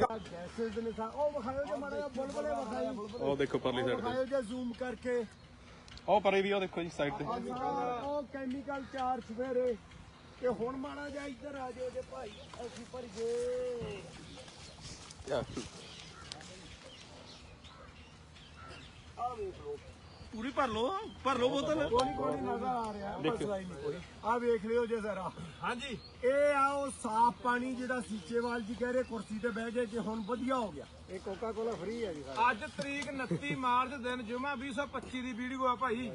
Gases ਦੇ ਨਿਸ਼ਾਨ ਉਹ ਵਿਖਾਇਓ ਜੇ ਮਾੜਾ ਜਿਹਾ ਬੁਲਬੁਲੇ ਵਿਖਾਇਓ ਉਹ ਦੇਖੋ ਪਰਲੀ ਸਾਈਡ ਤੇ। ਵਿਖਾਇਓ ਜੇ ਜ਼ੂਮ ਕਰਕੇ ਉਹ ਪਰੇ ਵੀ ਉਹ ਦੇਖੋ ਜੀ ਸਾਈਡ ਤੇ। ਆਹ ਉਹ ਕੈਮੀਕਲ ਚਾਰ ਸਵੇਰੇ ਤੇ ਹੁਣ ਮਾੜਾ ਜਿਹਾ ਇੱਧਰ ਆ ਜਾਓ ਜੇ ਭਾਈ ਅਸੀਂ ਭਰ ਗਏ ਆ ਵੇਖ ਲਓ। ਪੂਰੀ ਭਰ ਲਓ ਭਰ ਲਓ ਬੋਤਲ। ਕੋਣੀ ਕੋਣੀ ਨਜ਼ਰ ਆ ਰਿਹਾ ਮਸਲਾ ਹੀ ਨਹੀਂ ਕੋਈ। ਆ ਵੇਖ ਲਿਓ ਜੇ ਜ਼ਰਾ। ਹਾਂਜੀ। ਇਹ ਆ ਉਹ ਸਾਫ਼ ਪਾਣੀ ਜਿਹੜਾ ਸੀਚੇਵਾਲ ਜੀ ਕਹਿ ਰਹੇ ਕੁਰਸੀ ਤੇ ਬਹਿ ਗਏ ਕਿ ਹੁਣ ਵਧੀਆ ਹੋ ਗਿਆ। ਇਹ ਕੋਕਾ ਕੋਲਾ ਫ੍ਰੀ ਹੈ ਜੀ ਅੱਜ ਤਰੀਕ 29 ਮਾਰਚ ਦਿਨ ਜੁਮਾ 2025 ਦੀ ਵੀਡੀਓ ਆ ਭਾਈ।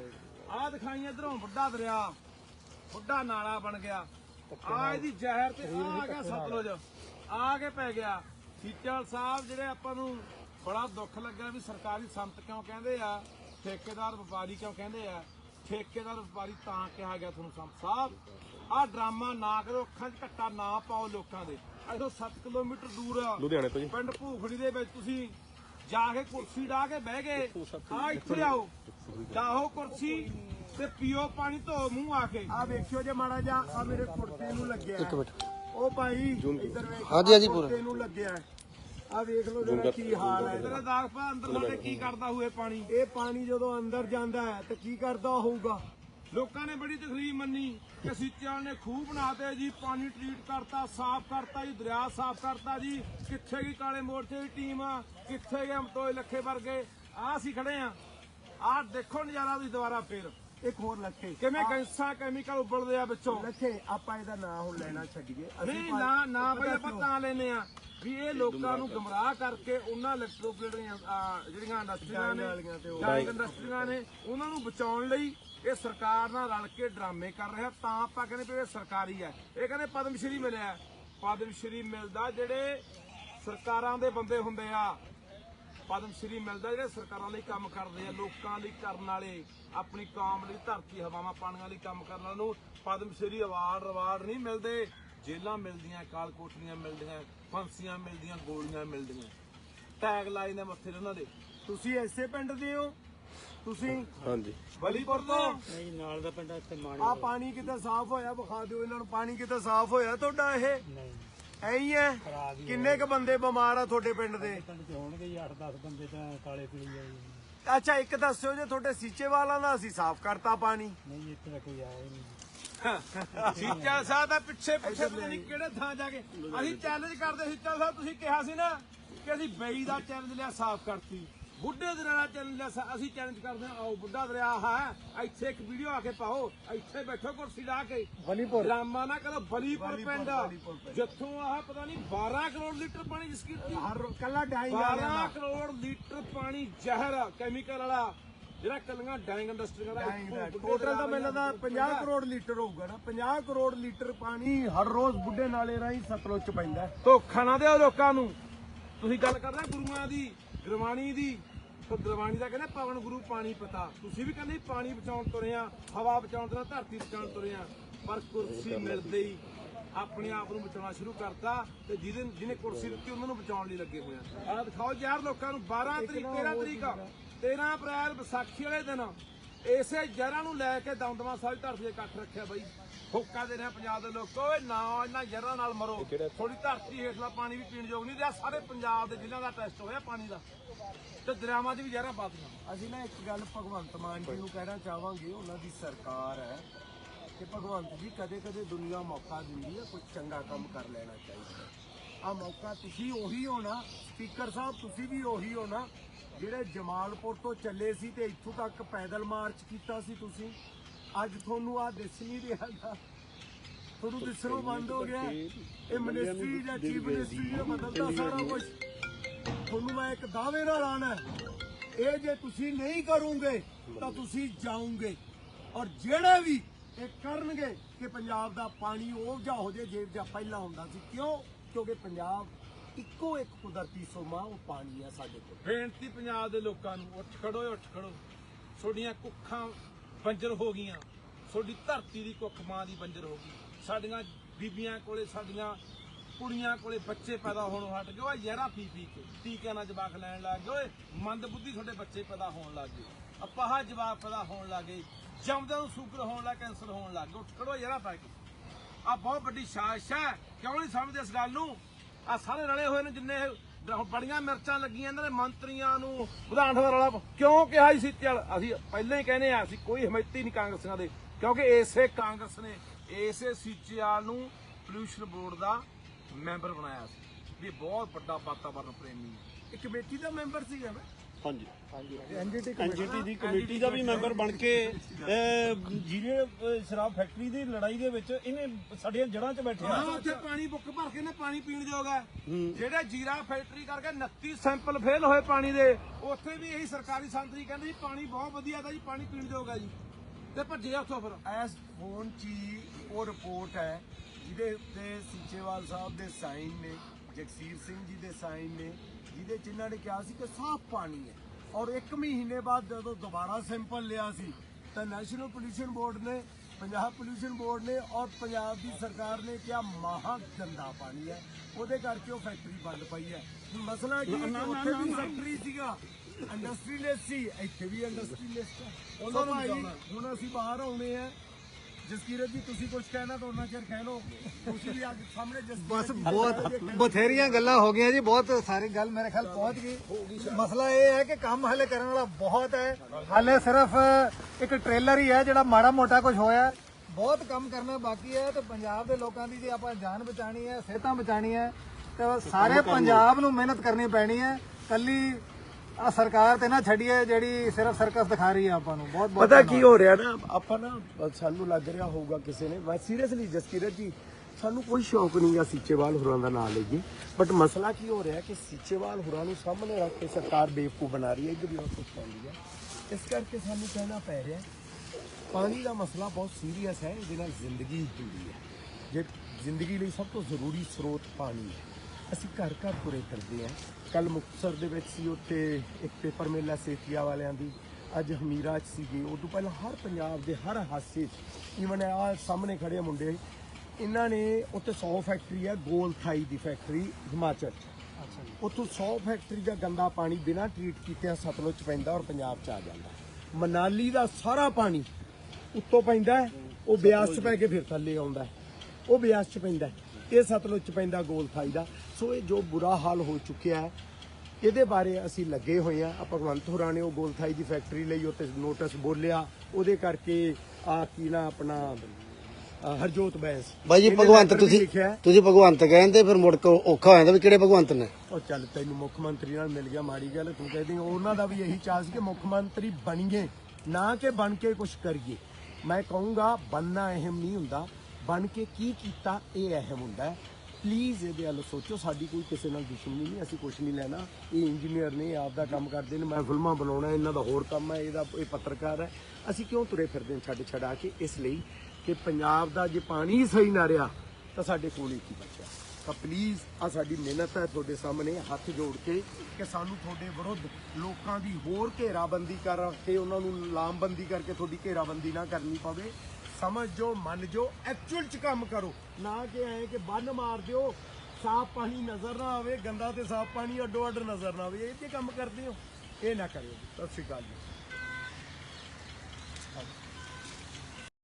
ਆਹ ਦਿਖਾਈ ਇਧਰੋਂ ਵੱਡਾ ਦਰਿਆ ਵੱਡਾ ਨਾਲਾ ਬਣ ਗਿਆ। ਆ ਇਹਦੀ ਜ਼ਹਿਰ ਤੇ ਆ ਗਿਆ ਸਤਲੁਜ। ਆ ਕੇ ਪੈ ਗਿਆ। ਸੀਚਲ ਸਾਹਿਬ ਜਿਹੜੇ ਆਪਾਂ ਨੂੰ ਬੜਾ ਦੁੱਖ ਲੱਗਾ ਵੀ ਸਰਕਾਰੀ ਸੰਤ ਕਿਉਂ ਕਹਿੰਦੇ ਆ? ਠੇਕੇਦਾਰ ਵਪਾਰੀ ਕਿਉਂ ਕਹਿੰਦੇ ਆ? ਠੇਕੇਦਾਰ ਵਪਾਰੀ ਤਾਂ ਕਿਹਾ ਗਿਆ ਤੁਹਾਨੂੰ ਸੰਤ ਸਾਹਿਬ। ਆਹ ਡਰਾਮਾ ਨਾ ਕਰੋ ਅੱਖਾਂ 'ਚ ਘੱਟਾ ਨਾ ਪਾਓ ਲੋਕਾਂ ਦੇ। ਇਥੋਂ 7 ਕਿਲੋਮੀਟਰ ਦੂਰ ਆ। ਲੁਧਿਆਣੇ ਤੋਂ ਜੀ। ਪਿੰਡ ਭੂਖੜੀ ਦੇ ਵਿੱਚ ਤੁਸੀਂ ਜਾ ਕੇ ਕੁਰਸੀ ਢਾ ਕੇ ਬਹਿ ਗਏ। ਆ ਇੱਥੇ ਆਓ। ਜਾਓ ਕੁਰਸੀ ਤੇ ਪੀਓ ਪਾਣੀ ਧੋ ਮੂੰਹ ਆ ਕੇ। ਆ ਵੇਖਿਓ ਜੇ ਮਾੜਾ ਜਿਹਾ ਆ ਮੇਰੇ ਕੁੜਤੇ ਨੂੰ ਲੱਗਿਆ। ਇੱਕ ਮਿੰਟ। ਉਹ ਭਾਈ ਇੱਧਰ ਵੇਖ ਹਾਂਜੀ, ਹਾਂਜੀ, ਪੂਰਾ। ਕੁੜਤੇ ਨੂੰ ਲੱਗਿਆ। ਆ ਵੇਖ ਲਓ ਜਰਾ ਕੀ ਹਾਲ ਹੈ। ਤੇਰਾ ਦਾਗ ਪਾ ਅੰਦਰ ਸਾਡੇ ਕੀ ਕਰਦਾ ਹੋਏ ਪਾਣੀ? ਇਹ ਪਾਣੀ ਜਦੋਂ ਅੰਦਰ ਜਾਂਦਾ ਹੈ ਤੇ ਕੀ ਕਰਦਾ ਹੋਊਗਾ? ਲੋਕਾਂ ਨੇ ਬੜੀ ਤਕਲੀਫ ਮੰਨੀ ਕਿ ਸੀਚਿਆਂ ਨੇ ਖੂਹ ਬਣਾਤੇ ਜੀ ਪਾਣੀ ਟ੍ਰੀਟ ਕਰਤਾ ਸਾਫ਼ ਕਰਤਾ ਜੀ ਦਰਿਆ ਸਾਫ਼ ਕਰਤਾ ਜੀ। ਕਿੱਥੇ ਗਈ ਕਾਲੇ ਮੋਰਚੇ ਦੀ ਟੀਮ ਕਿੱਥੇ ਗਏ ਅਮਤੋਏ ਲੱਖੇ ਵਰਗੇ? ਆ ਅਸੀਂ ਖੜੇ ਆ। ਆਹ ਦੇਖੋ ਨਜ਼ਾਰਾ ਤੁਸੀਂ ਦੁਬਾਰਾ ਫੇਰ। ਇੱਕ ਹੋਰ ਲੱਖੇ। ਕਿਵੇਂ ਗੈਂਸਾ ਕੈਮੀਕਲ ਉੱਬਲਦੇ ਆ ਵਿੱਚੋਂ? ਲੱਖੇ ਆਪਾਂ ਇਹਦਾ ਨਾਂ ਹੁਣ ਲੈਣਾ ਛੱਡੀਏ। ਨਹੀਂ ਭਾਈ- ਨਾ ਨਾ ਬਈ ਪਤਾ ਆਪਾਂ? ਤਾਂ ਲੈਨੇ ਆ ਵੀ ਇਹ ਲੋਕਾਂ ਨੂੰ ਗਮਰਾਹ ਕਰਕੇ ਉਹਨਾਂ ਇਲੈਕਟ੍ਰੋਪਲੇਟਰੀਆਂ ਜਿਹੜੀਆਂ ਇੰਡਸਟਰੀਆਂ ਨੇ ਵਾਲੀਆਂ ਤੇ ਉਹ- ਡਾਈਂਗ ਇੰਡਸਟਰੀਆਂ ਨੇ ਉਹਨਾਂ ਨੂੰ ਬਚਾਉਣ ਲਈ ਇਹ ਸਰਕਾਰ ਨਾਲ ਰਲ ਕੇ ਡਰਾਮੇ ਕਰ ਰਿਹਾ। ਤਾਂ ਆਪਾਂ ਕਹਿੰਦੇ ਵੀ ਇਹ ਸਰਕਾਰੀ ਹੈ। ਇਹ ਕਹਿੰਦੇ ਪਦਮ ਸ਼੍ਰੀ ਮਿਲਿਆ। ਪਦਮ ਸ਼੍ਰੀ ਮਿਲਦਾ ਜਿਹੜੇ ਸਰਕਾਰਾਂ ਦੇ ਬੰਦੇ ਹੁੰਦੇ ਆ ਪਦਮ ਸ਼੍ਰੀ ਮਿਲਦਾ ਜਿਹੜੇ ਸਰਕਾਰਾਂ ਲਈ ਕੰਮ ਕਰਦੇ ਆ ਲੋਕਾਂ ਲਈ ਕਰਨ ਵਾਲੇ ਆਪਣੀ ਕੌਮ ਲਈ ਧਰਤੀ ਹਵਾਵਾਂ ਪਾਣੀਆਂ ਲਈ ਕੰਮ ਕਰਨ ਵਾਲਿਆਂ ਨੂੰ ਪਦਮ ਸ਼੍ਰੀ ਅਵਾਰਡ ਰਵਾਰਡ ਨਹੀਂ ਮਿਲਦੇ। ਜੇਲਾਂ ਮਿਲਦੀਆਂ ਕਾਲ ਕੋਠੀਆਂ ਮਿਲਦੀਆਂ ਫਾਂਸੀਆਂ ਮਿਲਦੀਆਂ ਗੋਲੀਆਂ ਮਿਲਦੀਆਂ। ਟੈਗ ਲਾਏ ਨੇ ਮੱਥੇ ਉਹਨਾਂ ਦੇ। ਤੁਸੀਂ ਐਸੇ ਪਿੰਡ ਦੇ ਹੋ? ਤੁਸੀਂ ਹਾਂਜੀ। ਬਲੀਪੁਰ ਤੋਂ? ਨਹੀਂ ਨਾਲ ਦਾ ਪਿੰਡ ਇੱਥੇ ਮਾਣੀ ਆ ਪਾਣੀ ਕਿਤੇ ਸਾਫ਼ ਹੋਇਆ ਵਿਖਾ ਦਿਓ ਇਹਨਾਂ ਨੂੰ ਪਾਣੀ ਕਿਤੇ ਸਾਫ਼ ਹੋਇਆ ਤੁਹਾਡਾ ਇਹ? ਨਹੀਂ। ਐਂ ਹੀ ਹੈ। ਕਿੰਨੇ ਕ ਬੰਦੇ ਬਿਮਾਰ ਆ ਤੁਹਾਡੇ ਪਿੰਡ ਦੇ? ਪਿੰਡ ਚ ਹੋਣਗੇ ਜੀ 8-10 ਬੰਦੇ ਤਾਂ ਕਾਲੇ ਪੀਲੀ ਆ ਜੀ ਅੱਛਾ ਇੱਕ ਦੱਸਿਓ ਜੇ ਤੁਹਾਡੇ ਸੀਚੇ ਵਾਲਾਂ ਦਾ ਅਸੀਂ ਸਾਫ਼ ਕਰਤਾ ਪਾਣੀ। ਨਹੀਂ ਇੱਥੇ ਤਾਂ ਕੋਈ ਆਇਆ ਹੀ ਨਹੀਂ ਸੀਚਾ ਸਾਹਿਬ ਦਾ ਪਿੱਛੇ ਪਿੱਛੇ ਪਤਾ ਨਹੀਂ ਕਿਹੜੇ ਥਾਂ ਜਾ ਕੇ ਅਸੀਂ ਚੈਲੰਜ ਕਰਦੇ ਸੀਚਾ ਸਾਹਿਬ ਤੁਸੀਂ ਕਿਹਾ ਸੀ ਨਾ ਕਿ ਅਸੀਂ ਬਈ ਦਾ ਚੈਲੰਜ ਲਿਆ ਸਾਫ਼ ਕਰਤੀ। ਬੁੱਢੇ ਦਰਿਆ ਦਾ ਸਾ- ਅਸੀਂ ਚੈਲੰਜ ਕਰਦੇ ਹਾਂ। ਆਓ ਬੁੱਢਾ ਦਰਿਆ ਹੈ। ਇੱਥੇ ਇੱਕ ਵੀਡੀਓ ਆ ਕੇ ਪਾਓ। ਇੱਥੇ ਬੈਠੋ ਕੁਰਸੀ ਲਾ ਕੇ। ਬਲੀਪੁਰ ਡਰਾਮਾ ਨਾ ਕਰੋ ਬਲੀਪੁਰ ਪਿੰਡ। ਬਲੀਪੁਰ ਪਿੰਡ। ਜਿੱਥੋਂ ਆਹ ਪਤਾ ਨਹੀਂ 12 ਕਰੋੜ ਲੀਟਰ ਪਾਣੀ ਜਿਸ ਕੀਤੀ ਹਰ ਰੋ- ਕੱਲਾ ਡਾਈਂਗ 12 ਵਾਲਾ ਕਰੋੜ ਲੀਟਰ ਪਾਣੀ ਜ਼ਹਿਰ ਕੈਮੀਕਲ ਵਾਲਾ। ਜਿਹੜਾ ਕੱਲੀਆਂ ਡਾਈਂਗ ਦਾ ਦਾ ਇੱਥੋਂ ਟੋਟਲ ਤਾਂ ਮੈਨੂੰ ਲੱਗਦਾ 50 ਕਰੋੜ ਲੀਟਰ ਹੋਊਗਾ ਨਾ। 50 ਕਰੋੜ ਲੀਟਰ ਪਾਣੀ ਹਰ ਰੋਜ਼ ਬੁੱਢੇ ਨਾਲੇ ਰਾਹੀਂ ਸਤਲੁਜ ਚ ਪੈਂਦਾ। ਧੋਖਾ ਨਾ ਦਿਓ ਲੋਕਾਂ ਨੂੰ। ਤੁਸੀਂ ਗੱਲ ਕਰਦੇ ਗੁਰੂਆਂ ਦੀ ਗੁਰਬਾਣੀ ਦੀ। ਤਾਂ ਗੁਰਬਾਣੀ ਦਾ ਕਹਿੰਦੇ ਪਵਨ ਗੁਰੂ ਪਾਣੀ ਪਤਾ। ਤੁਸੀਂ ਵੀ ਕਹਿੰਦੇ ਪਾਣੀ ਬਚਾਉਣ ਤੁਰੇ ਆ ਹਵਾ ਬਚਾਉਣ ਤੁਰੇ ਆ ਧਰਤੀ ਬਚਾਉਣ ਤੁਰੇ ਆ ਪਰ ਕੁਰਸੀ ਮਿਲਦੇ ਹੀ। ਆਪਣੇ ਆਪ ਨੂੰ ਬਚਾਉਣਾ ਸ਼ੁਰੂ ਕਰਤਾ ਤੇ ਜਿਹਦੇ ਜਿਹਨੇ ਕੁਰਸੀ ਦਿੱਤੀ ਉਹਨਾਂ ਨੂੰ ਬਚਾਉਣ ਲਈ ਲੱਗੇ ਹੋਏ ਆ। ਦਿਖਾਓ ਯਾਰ ਲੋਕਾਂ ਨੂੰ 12 ਤਰੀਕ 13 ਤਰੀਕ 13 ਅਪ੍ਰੈਲ ਵਿਸਾਖੀ ਵਾਲੇ ਦਿਨ ਇਸੇ ਜ਼ਹਿਰਾਂ ਨੂੰ ਲੈ ਕੇ ਦਮਦਮਾ ਸਾਹਿਬ ਧਰਤੀ ਦੇ ਇਕੱਠ ਰੱਖਿਆ ਬਾਈ। ਹੋਕਾ ਦੇ ਰਿਹਾ ਪੰਜਾਬ ਦੇ ਲੋਕ। ਓਏ ਨਾ ਇਹਨਾਂ ਜ਼ਹਿਰਾਂ ਨਾਲ ਮਰੋ। ਥੋੜੀ ਧਰਤੀ ਹੇਠਲਾ ਪਾਣੀ ਵੀ ਪੀਣ ਯੋਗ ਨਹੀਂ ਰਿਹਾ। ਸਾਰੇ ਪੰਜਾਬ ਦੇ ਜ਼ਿਲ੍ਹਿਆਂ ਦਾ ਟੈਸਟ ਹੋਇਆ ਪਾਣੀ ਦਾ। ਤੇ ਦਰਿਆਵਾਂ 'ਚ ਵੀ ਜ਼ਹਿਰਾਂ ਪਾਤੀਆਂ ਅਸੀਂ ਨਾ ਇੱਕ ਗੱਲ ਭਗਵੰਤ ਮਾਨ ਜੀ ਨੂੰ ਕਹਿਣਾ ਚਾਹਾਂਗੇ ਉਹਨਾਂ ਦੀ ਸਰਕਾਰ ਹੈ ਕਿ ਭਗਵੰਤ ਜੀ ਕਦੇ ਕਦੇ ਦੁਨੀਆ ਮੌਕਾ ਦਿੰਦੀ ਹੈ ਕੁਝ ਚੰਗਾ ਕੰਮ ਕਰ ਲੈਣਾ ਚਾਹੀਦਾ ਆ ਮੌਕਾ ਤੁਸੀਂ ਉਹੀ ਹੋਣਾ ਸਪੀਕਰ ਸਾਹਿਬ ਤੁਸੀਂ ਵੀ ਉਹੀ ਹੋਣਾ ਜਿਹੜੇ ਜਮਾਲਪੁਰ ਤੋਂ ਚੱਲੇ ਸੀ ਤੇ ਇੱਥੋਂ ਤੱਕ ਪੈਦਲ ਮਾਰਚ ਕੀਤਾ ਸੀ ਤੁਸੀਂ। ਅੱਜ ਤੁਹਾਨੂੰ ਆ ਦਿਸ ਨਹੀਂ ਰਿਹਾ ਗਾ। ਤੁਹਾਨੂੰ ਦਿਸਣੋਂ ਬੰਦ ਹੋ ਗਿਆ। ਇਹ ਮਿਨਿਸਟਰੀ ਜਾਂ ਚੀਫ ਮਿਨਿਸਟਰੀ ਦਾ ਬਦਲਦਾ ਸਾਰਾ ਕੁਝ ਤੁਹਾਨੂੰ ਮੈਂ ਇੱਕ ਦਾਅਵੇ ਨਾਲ ਆਣਾ। ਇਹ ਜੇ ਤੁਸੀਂ ਨਹੀਂ ਕਰੋਗੇ ਤਾਂ ਤੁਸੀਂ ਜਾਓਗੇ। ਔਰ ਜਿਹੜੇ ਵੀ ਇਹ ਕਰਨਗੇ ਕਿ ਪੰਜਾਬ ਦਾ ਪਾਣੀ ਉਹ ਜਿਹਾ ਹੋ ਜੇ ਜੇ ਜਿਹਾ ਪਹਿਲਾਂ ਹੁੰਦਾ ਸੀ। ਕਿਉਂ? ਕਿਉਂਕਿ ਪੰਜਾਬ ਇੱਕੋ ਇੱਕ ਕੁਦਰਤੀ ਸੋਮਾ ਉਹ ਪਾਣੀ ਹੈ ਸਾਡੇ ਕੋਲ। ਬੇਨਤੀ ਪੰਜਾਬ ਦੇ ਲੋਕਾਂ ਨੂੰ ਉੱਠ ਖੜੋ ਉੱਠ ਖੜੋ। ਤੁਹਾਡੀਆਂ ਕੁੱਖਾਂ ਬੰਜਰ ਹੋ ਗਈਆਂ। ਤੁਹਾਡੀ ਧਰਤੀ ਦੀ ਕੁੱਖ ਮਾਂ ਦੀ ਬੰਜਰ ਹੋ ਗਈ। ਸਾਡੀਆਂ ਬੀਬੀਆਂ ਕੋਲੇ, ਸਾਡੀਆਂ ਕੁੜੀਆਂ ਕੋਲੇ ਬੱਚੇ ਪੈਦਾ ਹੋਣ ਹਟ ਗਏ। ਓਏ ਯਾਰਾ ਪੀ ਪੀ ਕੇ, ਟੀਕਿਆਂ ਨਾਲ ਜਵਾਕ ਲੈਣ ਲੱਗ ਗਏ। ਓਏ ਮੰਦ ਬੁੱਧੀ ਤੁਹਾਡੇ ਬੱਚੇ ਪੈਦਾ ਹੋਣ ਲੱਗ ਗਏ। ਅਪਾਹ ਜਵਾਕ ਪੈਦਾ ਹੋਣ ਲੱਗ ਗਏ। ਜੰਮਦਿਆਂ ਨੂੰ ਸ਼ੂਗਰ ਹੋਣ ਲੱਗ, ਕੈਂਸਰ ਹੋਣ ਲੱਗ ਗਏ। ਉੱਠ ਖੜੋ ਯਾਰਾ ਪੈ ਕੇ। ਆ ਬਹੁਤ ਵੱਡੀ ਸਾਜ਼ਿਸ਼ ਹੈ। ਕਿਉਂ ਨਹੀਂ ਸਮਝਦੇ ਇਸ ਗੱਲ ਨੂੰ? ਆ ਸਾਰੇ ਰਲੇ ਹੋਏ ਨੇ ਜਿੰਨੇ ਬੜੀਆਂ ਮਿਰਚਾਂ ਲੱਗੀਆਂ ਇਹਨਾਂ ਦੇ ਮੰਤਰੀਆਂ ਨੂੰ, ਵਿਧਾਨ ਸਭਾ ਵਾਲਾ ਕਿਉਂ ਕਿਹਾ ਸੀ ਸੀਤੇਵਾਲ ਅਸੀਂ ਪਹਿਲਾਂ ਹੀ ਕਹਿੰਦੇ ਆ ਅਸੀਂ ਕੋਈ ਹਮਾਇਤੀ ਨਹੀਂ ਕਾਂਗਰਸੀਆਂ ਦੇ। ਕਿਉਂਕਿ ਇਸੇ ਕਾਂਗਰਸ ਨੇ ਇਸੇ ਸੀਚੇਵਾਲ ਨੂੰ ਪੋਲਿਊਸ਼ਨ ਬੋਰਡ ਦਾ ਮੈਂਬਰ ਬਣਾਇਆ ਸੀ ਵੀ ਬਹੁਤ ਵੱਡਾ ਵਾਤਾਵਰਨ ਪ੍ਰੇਮੀ ਹੈ। ਇਹ ਕਮੇਟੀ ਦਾ ਮੈਂਬਰ ਸੀਗਾ ਨਾ? ਹਾਂਜੀ। ਐਨਜੀਟੀ ਐਨਜੀਟੀ ਦੀ ਕਮੇਟੀ ਦਾ ਵੀ ਮੈਂਬਰ ਬਣ ਕੇ ਅਹ, ਸ਼ਰਾਬ ਫੈਕਟਰੀ ਦੀ ਲੜਾਈ ਦੇ ਵਿੱਚ ਇਹਨੇ ਸਾਡੀਆਂ ਜੜ੍ਹਾਂ 'ਚ ਬੈਠਿਆ ਹਾਂ ਉੱਥੇ ਪਾਣੀ ਬੁੱਕ ਭਰ ਕੇ ਨਾ ਪਾਣੀ ਪੀਣ ਜੋਗਾ ਹੈ। ਜਿਹੜੇ ਜੀਰਾ ਫੈਕਟਰੀ ਕਰਕੇ 29 ਸੈਂਪਲ ਫੇਲ ਹੋਏ ਪਾਣੀ ਦੇ ਉੱਥੇ ਵੀ ਇਹੀ ਸਰਕਾਰੀ ਸੰਤਰੀ ਕਹਿੰਦੇ ਜੀ ਪਾਣੀ ਬਹੁਤ ਵਧੀਆ ਦਾ ਜੀ ਪਾਣੀ ਪੀਣ ਜੋਗਾ ਜੀ। ਤੇ ਭੱਜੇ ਉੱਥੋਂ ਫਿਰ। ਐਸ ਫੋਨ 'ਚ ਹੀ ਉਹ ਰਿਪੋਰਟ ਹੈ ਜਿਹਦੇ ਉੱਤੇ ਸੀਚੇਵਾਲ ਸਾਹਿਬ ਦੇ ਸਾਈਨ ਨੇ ਜਗਸੀਰ ਸਿੰਘ ਜੀ ਦੇ ਸਾਈਨ ਨੇ ਜਿਹਦੇ 'ਚ ਇਹਨਾਂ ਨੇ ਕਿਹਾ ਸੀ ਕਿ ਸਾਫ਼ ਪਾਣੀ ਹੈ। ਔਰ ਇੱਕ ਮਹੀਨੇ ਬਾਅਦ ਜਦੋਂ ਦੁਬਾਰਾ ਸੈਂਪਲ ਲਿਆ ਸੀ ਤਾਂ ਨੈਸ਼ਨਲ ਪੋਲਿਊਸ਼ਨ ਬੋਰਡ ਨੇ ਪੰਜਾਬ ਪੋਲਿਊਸ਼ਨ ਬੋਰਡ ਨੇ ਔਰ ਪੰਜਾਬ ਦੀ ਸਰਕਾਰ ਨੇ ਕਿਹਾ ਮਹਾ ਗੰਦਾ ਪਾਣੀ ਹੈ। ਉਹਦੇ ਕਰਕੇ ਉਹ ਫੈਕਟਰੀ ਬੰਦ ਪਈ ਹੈ। ਮਸਲਾ ਕੀ ਹੈ ਕਿ ਉੱਥੇ ਵੀ ਫੈਕਟਰੀ ਸੀਗਾ। ਇੰਡਸਟਰੀਲਿਸਟ ਸੀ ਇੱਥੇ ਵੀ ਇੰਡਸਟਰੀਲਿਸਟ ਹੈ ਉਹਨਾਂ ਨੂੰ ਹੁਣ ਅਸੀਂ ਬਾਹਰ ਆਉਣੇ ਆ। ਜਸਕੀਰਤ ਜੀ ਤੁਸੀਂ ਕੁਝ ਕਹਿਣਾ ਤਾਂ ਉਹਨਾਂ ਚਿਰ ਕਹਿ ਲਓ। ਤੁਸੀਂ ਵੀ ਅੱਜ ਸਾਹਮਣੇ ਜਸਕੀਰਤ ਬਸ ਜੀ ਬਹੁਤ ਬਥੇਰੀਆਂ ਗੱਲਾਂ ਹੋ ਗਈਆਂ ਜੀ ਬਹੁਤ ਸਾਰੀ ਗੱਲ ਮੇਰੇ ਖਿਆਲ ਪਹੁੰਚ ਗਈ। ਮਸਲਾ ਇਹ ਹੈ ਕਿ ਕੰਮ ਹਲੇ ਕਰਨ ਵਾਲਾ ਬਹੁਤ ਹੈ। ਹਲੇ ਸਿਰਫ ਇੱਕ ਟ੍ਰੇਲਰ ਹੀ ਹੈ ਜਿਹੜਾ ਮਾੜਾ ਮੋਟਾ ਕੁਝ ਹੋਇਆ ਬਹੁਤ ਕੰਮ ਕਰਨਾ ਬਾਕੀ ਹੈ ਤੇ ਪੰਜਾਬ ਦੇ ਲੋਕਾਂ ਦੀ ਜੇ ਆਪਾਂ ਜਾਨ ਬਚਾਣੀ ਹੈ ਸਿਹਤਾਂ ਬਚਾਣੀ ਹੈ ਤੇ ਸਾਰੇ ਪੰਜਾਬ ਨੂੰ ਮਿਹਨਤ ਕਰਨੀ ਪੈਣੀ ਹੈ। ਕੱਲੀ ਆ ਸਰਕਾਰ ਤੇ ਨਾ ਛੱਡੀਏ ਜਿਹੜੀ ਸਿਰਫ ਸਰਕਸ ਦਿਖਾ ਰਹੀ ਹੈ ਆਪਾਂ ਨੂੰ ਬਹੁਤ ਬਹੁਤ ਪਤਾ ਕੀ ਹੋ ਰਿਹਾ ਨਾ ਆਪਾਂ ਨਾ ਸਾਨੂੰ ਲੱਗ ਰਿਹਾ ਹੋਊਗਾ ਕਿਸੇ ਨੇ ਮੈਂ ਸੀਰੀਅਸਲੀ ਜਸਕੀਰਤ ਜੀ ਸਾਨੂੰ ਕੋਈ ਸ਼ੌਕ ਨਹੀਂ ਆ ਸੀਚੇਵਾਲ ਹੁਰਾਂ ਦਾ ਨਾਮ ਲਈਏ। ਬਟ ਮਸਲਾ ਕੀ ਹੋ ਰਿਹਾ ਕਿ ਸੀਚੇਵਾਲ ਹੁਰਾਂ ਨੂੰ ਸਾਹਮਣੇ ਰੱਖ ਕੇ ਸਰਕਾਰ ਬੇਵਕੂਫ ਬਣਾ ਰਹੀ ਹੈ ਇੱਧਰ ਵੀ ਕੁਝ ਕਹਿੰਦੀ ਹੈ। ਇਸ ਕਰਕੇ ਸਾਨੂੰ ਕਹਿਣਾ ਪੈ ਰਿਹਾ ਪਾਣੀ ਦਾ ਮਸਲਾ ਬਹੁਤ ਸੀਰੀਅਸ ਹੈ ਇਹਦੇ ਨਾਲ ਜ਼ਿੰਦਗੀ ਜੁੜੀ ਹੈ। ਜੇ ਜ਼ਿੰਦਗੀ ਲਈ ਸਭ ਤੋਂ ਜ਼ਰੂਰੀ ਸਰੋਤ ਪਾਣੀ ਹੈ। ਅਸੀਂ ਘਰ ਘਰ ਤੁਰੇ ਫਿਰਦੇ ਹਾਂ। ਕੱਲ ਮੁਕਤਸਰ ਦੇ ਵਿੱਚ ਸੀ ਉੱਥੇ ਇੱਕ ਪੇਪਰ ਮੇਲਾ ਸੇਤੀਆ ਵਾਲਿਆਂ ਦੀ। ਅੱਜ ਹਮੀਰਾ 'ਚ ਸੀਗੇ। ਉਦੋਂ ਪਹਿਲਾਂ ਹਰ ਪੰਜਾਬ ਦੇ ਹਰ ਹਾਸੇ ਈਵਨ ਆ ਸਾਹਮਣੇ ਖੜੇ ਆ ਮੁੰਡੇ। ਇਹਨਾਂ ਨੇ ਉੱਥੇ 100 ਫੈਕਟਰੀ ਹੈ ਗੋਲ ਥਾਈ ਦੀ ਫੈਕਟਰੀ ਹਿਮਾਚਲ 'ਚ। ਉੱਥੋਂ 100 ਫੈਕਟਰੀ ਦਾ ਗੰਦਾ ਪਾਣੀ ਬਿਨਾਂ ਟ੍ਰੀਟ ਕੀਤਿਆਂ ਸਤਲੁਜ 'ਚ ਪੈਂਦਾ ਔਰ ਪੰਜਾਬ 'ਚ ਆ ਜਾਂਦਾ। ਮਨਾਲੀ ਦਾ ਸਾਰਾ ਪਾਣੀ ਉੱਤੋਂ ਪੈਂਦਾ ਉਹ ਬਿਆਸ 'ਚ ਪੈ ਕੇ ਫਿਰ ਥੱਲੇ ਆਉਂਦਾ। ਉਹ ਬਿਆਸ 'ਚ ਪੈਂਦਾ। ਇਹ ਸਤਲੁਜ 'ਚ ਪੈਂਦਾ ਗੋਲ ਥਾਈ ਦਾ। ਸੋ ਇਹ ਜੋ ਬੁਰਾ ਹਾਲ ਹੋ ਚੁੱਕਿਆ ਹੈ ਇਹਦੇ ਬਾਰੇ ਅਸੀਂ ਲੱਗੇ ਹੋਏ ਆ ਆ ਭਗਵੰਤ ਹੋਰਾਂ ਨੇ ਉਹ ਗੋਲ ਥਾਈ ਦੀ ਫੈਕਟਰੀ ਲਈ ਉੱਤੇ ਨੋਟਿਸ ਬੋਲਿਆ। ਉਹਦੇ ਕਰਕੇ ਆ ਕੀ ਨਾ ਆਪਣਾ ਹਰਜੋਤ ਬੈਂਸ। ਬਾਈ ਜੀ ਭਗਵੰਤ ਤੁਸੀਂ। ਤੁਸੀਂ ਭਗਵੰਤ ਕਹਿੰਦੇ ਫਿਰ ਮੁੜ ਕੇ ਔਖਾ ਹੋ ਜਾਂਦਾ ਵੀ ਕਿਹੜੇ ਭਗਵੰਤ ਨੇ? ਉਹ ਚੱਲ ਤੈਨੂੰ ਮੁੱਖ ਮੰਤਰੀ ਨਾਲ ਮਿਲ ਗਿਆ ਮਾੜੀ ਗੱਲ ਤੂੰ ਕਹਿੰਦੀ ਉਹਨਾਂ ਦਾ ਵੀ ਇਹੀ ਚਾਹ ਸੀ ਕਿ ਮੁੱਖ ਮੰਤਰੀ ਬਣੀਏ ਨਾ ਕਿ ਬਣ ਕੇ ਕੁਝ ਕਰੀਏ। ਮੈਂ ਕਹੂੰਗਾ ਬੰਨਾ ਅਹਿਮ ਨਹੀਂ ਹੁੰਦਾ। ਬਣ ਕੇ ਕੀ ਕੀਤਾ, ਇਹ ਅਹਿਮ ਹੁੰਦਾ ਹੈ। ਪਲੀਜ਼ ਇਹਦੇ ਵੱਲ ਸੋਚੋ, ਸਾਡੀ ਕੋਈ ਕਿਸੇ ਨਾਲ ਦੁਸ਼ਮਣੀ ਨਹੀਂ, ਅਸੀਂ ਕੁਝ ਨਹੀਂ ਲੈਣਾ। ਇਹ ਇੰਜੀਨੀਅਰ ਨੇ ਇਹ ਆਪਦਾ ਕੰਮ ਕਰਦੇ ਨੇ, ਮੈਂ ਫਿਲਮਾਂ ਬਣਾਉਣਾ, ਇਹਨਾਂ ਦਾ ਹੋਰ ਕੰਮ ਹੈ, ਇਹਦਾ ਇਹ ਪੱਤਰਕਾਰ ਹੈ। ਅਸੀਂ ਕਿਉਂ ਤੁਰੇ ਫਿਰਦੇ ਹਾਂ ਛੱਡ ਛਡਾ ਕੇ? ਇਸ ਲਈ ਕਿ ਪੰਜਾਬ ਦਾ ਜੇ ਪਾਣੀ ਹੀ ਸਹੀ ਨਾ ਰਿਹਾ, ਤਾਂ ਸਾਡੇ ਕੋਲ ਹੀ ਕੀ ਬਚਿਆ ਤਾਂ ਪਲੀਜ਼ ਆ ਸਾਡੀ ਮਿਹਨਤ ਹੈ ਤੁਹਾਡੇ ਸਾਹਮਣੇ, ਹੱਥ ਜੋੜ ਕੇ ਕਿ ਸਾਨੂੰ ਤੁਹਾਡੇ ਵਿਰੁੱਧ ਲੋਕਾਂ ਦੀ ਹੋਰ ਘੇਰਾਬੰਦੀ ਕਰਕੇ ਉਹਨਾਂ ਨੂੰ ਲਾਮਬੰਦੀ ਕਰਕੇ ਤੁਹਾਡੀ ਘੇਰਾਬੰਦੀ ਨਾ ਕਰਨੀ ਪਵੇ। ਸਮਝ ਜੋ ਮੰਨ ਜੋ ਐਕਚੁਅਲ ਚ ਕੰਮ ਕਰੋ। ਨਾ ਕਿ ਐ ਕਿ ਬੰਨ ਮਾਰ ਦਿਓ, ਸਾਫ਼ ਪਾਣੀ ਨਜ਼ਰ ਨਾ ਆਵੇ, ਗੰਦਾ ਤੇ ਸਾਫ਼ ਪਾਣੀ, ਅੱਡੋ ਅੱਡ ਨਜ਼ਰ ਨਾ ਆਵੇ, ਇਹ ਤੇ ਕੰਮ ਕਰਦੇ ਹੋ। ਇਹ ਨਾ ਕਰਿਓ ਸਤਿ ਸ਼੍ਰੀ ਅਕਾਲ ਜੀ।